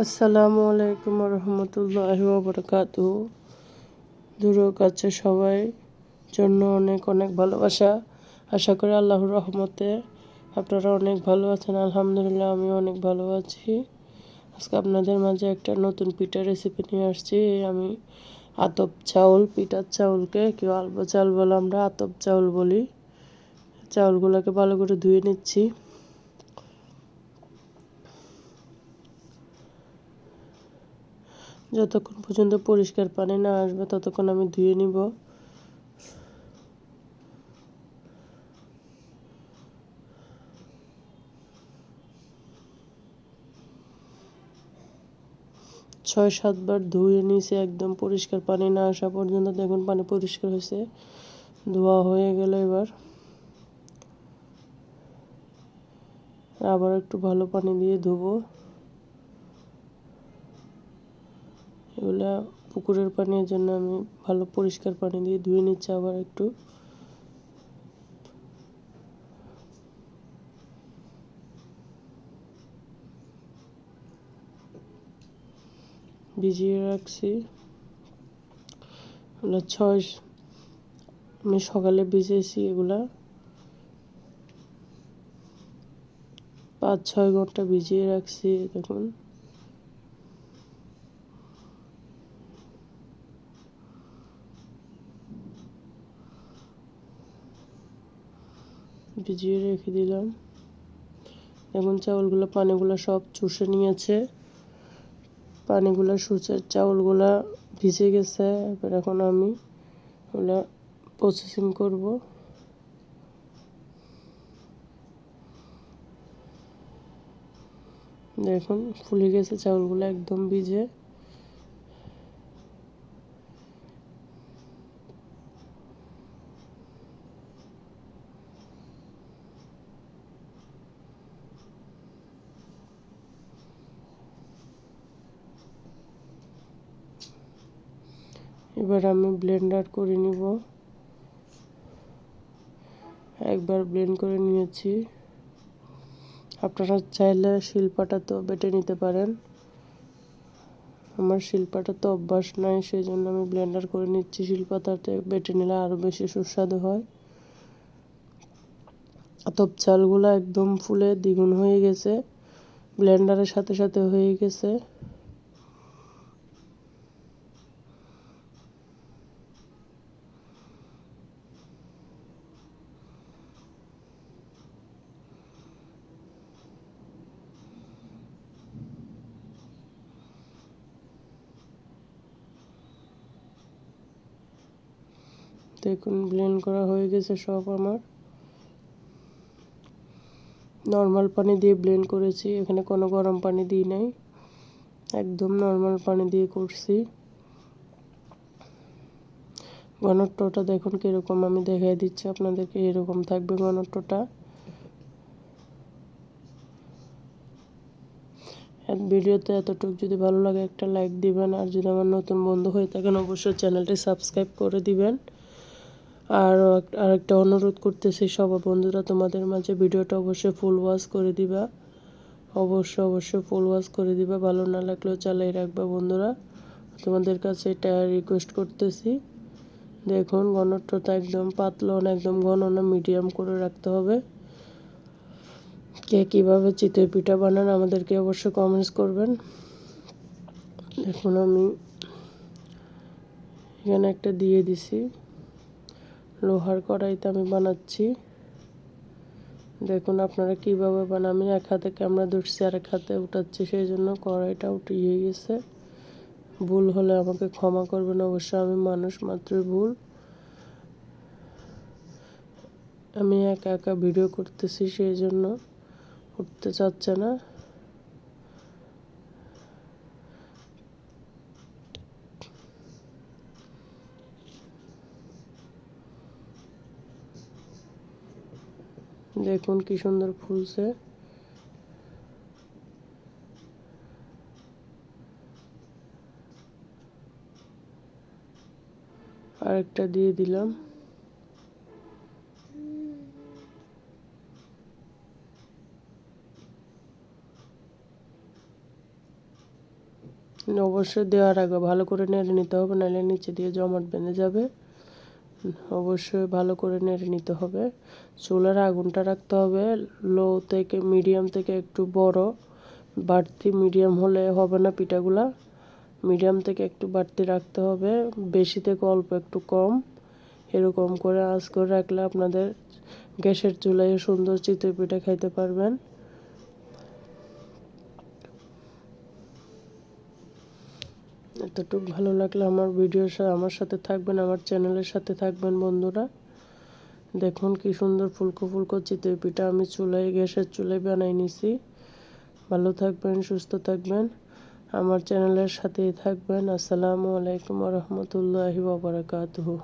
আসসালামু আলাইকুম রহমতুল্লাহ বরকাত দূরের কাছে সবাই জন্য অনেক অনেক ভালোবাসা। আশা করি আল্লাহর রহমতে আপনারা অনেক ভালো আছেন। আলহামদুলিল্লাহ আমি অনেক ভালো আছি। আজকে আপনাদের মাঝে একটা নতুন পিঠা রেসিপি নিয়ে আসছি। আমি আতপ চাউল পিঠার চাউলকে কেউ আলবা চাউল বলে আমরা আতপ চাউল বলি। চাউলগুলোকে ভালো করে ধুয়ে নিচ্ছি। যতক্ষণ পর্যন্ত পরিষ্কার পানি না আসবে, ততক্ষণ আমি ধুয়ে নিব। ছয় সাতবার ধুয়ে নিয়েছে একদম পরিষ্কার পানি না আসা পর্যন্ত। দেখুন, পানি পরিষ্কার হয়েছে। ধোয়া হয়ে গেল এবার। আবার একটু ভালো পানি দিয়ে ধোবো। এগুলা পুকুরের পানির জন্য আমি ভালো পরিষ্কার পানি দিয়ে ধুয়ে নিচ্ছি আবার একটু। ভিজিয়ে রাখছি। ছয় আমি সকালে ভিজেছি এগুলা। পাঁচ ছয় ঘণ্টা ভিজিয়ে রাখছি দেখুন ভিজিয়ে রেখে দিলাম। এখন চাউলগুলো, পানিগুলো সব চুষে নিয়েছে। পানিগুলো সুচের চাউলগুলো ভিজে গেছে। এবার এখন আমি ওগুলো প্রসেসিং করব। দেখুন, ফুলে গেছে চাউলগুলো একদম ভিজে। এবার আমি ব্লেন্ডার করে নিব। একবার ব্লেন্ড করে নিয়েছি। আপনারা চাইলে শিল্পাটা তো বেটে নিতে পারেন। আমার শিল্পাটা তো অভ্যাস নাই সেই জন্য আমি ব্লেন্ডার করে নিচ্ছি। শিল্পাটাতে বেটে নিলে আরও বেশি সুস্বাদু হয়। আতপ চালগুলো একদম ফুলে দ্বিগুণ হয়ে গেছে। ব্লেন্ডারের সাথে সাথে হয়ে গেছে। দেখুন ব্লেন্ড করা হয়ে গেছে সব আমার। নর্মাল পানি দিয়ে ব্লেন্ড করেছি, এখানে কোনো গরম পানি দিই নাই। একদম নর্মাল পানি দিয়ে করছি। ঘনত্বটা দেখুন কীরকম, আমি দেখাই দিচ্ছি আপনাদেরকে, এরকম থাকবে ঘনত্বটা। ভিডিওতে এতটুকু, যদি ভালো লাগে একটা লাইক দিবেন, আর যদি আমার নতুন বন্ধু হয়ে থাকেন, অবশ্যই চ্যানেলটি সাবস্ক্রাইব করে দিবেন। আর আরেকটা অনুরোধ করতেছি সব বন্ধুরা, তোমাদের মাঝে ভিডিওটা অবশ্যই ফুল ওয়াশ করে দিবা। অবশ্যই অবশ্যই ফুল ওয়াশ করে দিবা। ভালো না লাগলেও চালাই রাখবা বন্ধুরা। তোমাদের কাছে এটা রিকোয়েস্ট করতেছি। দেখুন ঘনত্বটা একদম পাতলো না একদম ঘন না মিডিয়াম করে রাখতে হবে। কে কীভাবে চিতই পিঠা বানান আমাদেরকে অবশ্যই কমেন্টস করবেন। দেখুন, আমি এখানে একটা দিয়ে দিছি। লোহার কড়াইতে আমি বানাচ্ছি। দেখুন আপনারা কীভাবে বানান আমি এক হাতে ক্যামেরা ধরছি আর এক হাতে উঠাচ্ছি, সেই জন্য কড়াইটা উঠিয়ে গেছে। ভুল হলে আমাকে ক্ষমা করবেন অবশ্যই আমি মানুষ মাত্রই ভুল। আমি একা একা ভিডিও করতেছি, সেই জন্য উঠতে চাচ্ছে না। দেখুন কি সুন্দর ফুলছে। আরেকটা দিয়ে দিলাম। অবশ্যই দেওয়ার আগে ভালো করে নেড়ে নিতে হবে, নাহলে নিচে দিয়ে জমাট বেঁধে যাবে। অবশ্যই ভালো করে নেড়ে নিতে হবে। চুলার আগুনটা রাখতে হবে। লো থেকে মিডিয়াম থেকে একটু বড়, বাড়তি মিডিয়াম হলে হবে না পিঠাগুলা। মিডিয়াম থেকে একটু বাড়তি রাখতে হবে। বেশি থেকে অল্প একটু কম। এরকম করে আঁচ করে রাখলে আপনাদের গ্যাসের চুলায় সুন্দর চিতই পিঠা খাইতে পারবেন। এতটুকু ভালো লাগলে আমার ভিডিওর আমার সাথে থাকবেন, আমার চ্যানেলের সাথে থাকবেন বন্ধুরা। দেখুন কি সুন্দর ফুলকো ফুলকো চিতই পিঠা আমি চুলায় গ্যাসের চুলায় বানাই নিছি। ভালো থাকবেন, সুস্থ থাকবেন। আমার চ্যানেলের সাথেই থাকবেন। আসসালামু আলাইকুম রহমতুল্লাহি বাবরাকাতুহু